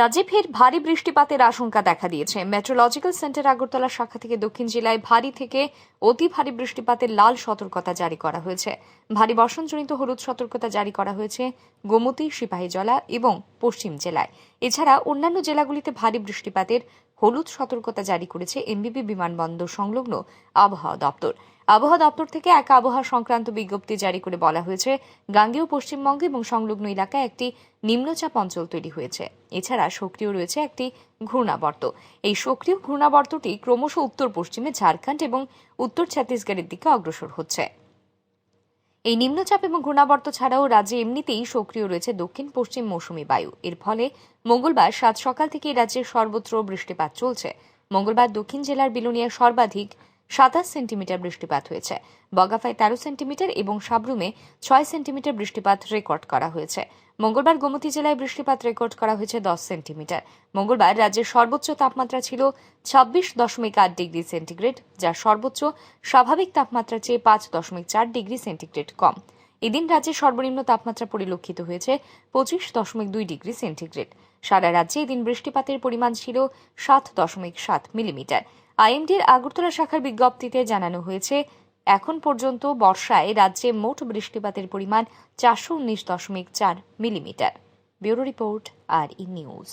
রাজ্যে ফের ভারী বৃষ্টিপাতের আশঙ্কা দেখা দিয়েছে। মেট্রোলজিক্যাল সেন্টার আগরতলা শাখা থেকে দক্ষিণ জেলায় ভারী থেকে অতি ভারী বৃষ্টিপাতের লাল সতর্কতা জারি করা হয়েছে। ভারী বর্ষণজনিত হলুদ সতর্কতা জারি করা হয়েছে গোমতী, সিপাহীজলা এবং পশ্চিম জেলায়। এছাড়া অন্যান্য জেলাগুলিতে ভারী বৃষ্টিপাতের হলুদ সতর্কতা জারি করেছে এমবিবি বিমানবন্দর সংলগ্ন আবহাওয়া দপ্তর। আবহাওয়া দপ্তর থেকে এক আবহাওয়া সংক্রান্ত বিজ্ঞপ্তি জারি করে বলা হয়েছে, গাঙ্গেয় পশ্চিমবঙ্গ এবং সংলগ্ন এলাকায় একটি নিম্নচাপ অঞ্চল তৈরি হয়েছে। এছাড়া সক্রিয় রয়েছে একটি ঘূর্ণাবর্ত। এই সক্রিয় ঘূর্ণাবর্তটি ক্রমশ উত্তর পশ্চিমে ঝাড়খণ্ড এবং উত্তর ছত্তিশগড়ের দিকে অগ্রসর হচ্ছে। এই নিম্নচাপ এবং ঘূর্ণাবর্ত ছাড়াও রাজ্যে এমনিতেই সক্রিয় রয়েছে দক্ষিণ পশ্চিম মৌসুমী বায়ু। এর ফলে মঙ্গলবার সাত সকাল থেকে রাজ্যের সর্বত্র বৃষ্টিপাত চলছে। মঙ্গলবার দক্ষিণ জেলার বিলুনিয়া সর্বাধিক সাতাশ সেন্টিমিটার বৃষ্টিপাত হয়েছে। বগাফায় তেরো সেন্টিমিটার এবং সাবরুমে ছয় সেন্টিমিটার বৃষ্টিপাত রেকর্ড করা হয়েছে। মঙ্গলবার গোমতী জেলায় বৃষ্টিপাত রেকর্ড করা হয়েছে দশ সেন্টিমিটার। মঙ্গলবার রাজ্যের সর্বোচ্চ তাপমাত্রা ছিল ছাব্বিশ দশমিক আট ডিগ্রি সেন্টিগ্রেড, যা সর্বোচ্চ স্বাভাবিক তাপমাত্রা চেয়ে পাঁচ দশমিক চার ডিগ্রি সেন্টিগ্রেড কম। এদিন রাজ্যের সর্বনিম্ন তাপমাত্রা পরিলক্ষিত হয়েছে পঁচিশ দশমিক দুই ডিগ্রি সেন্টিগ্রেড। সারা রাজ্যে এদিন বৃষ্টিপাতের পরিমাণ ছিল সাত দশমিক সাত মিলিমিটার। আইএমডির আগরতলা শাখার বিজ্ঞপ্তিতে জানানো হয়েছে, এখন পর্যন্ত বর্ষায় রাজ্যে মোট বৃষ্টিপাতের পরিমাণ চারশো উনিশ দশমিক চার millimetre. Bureau report R E news.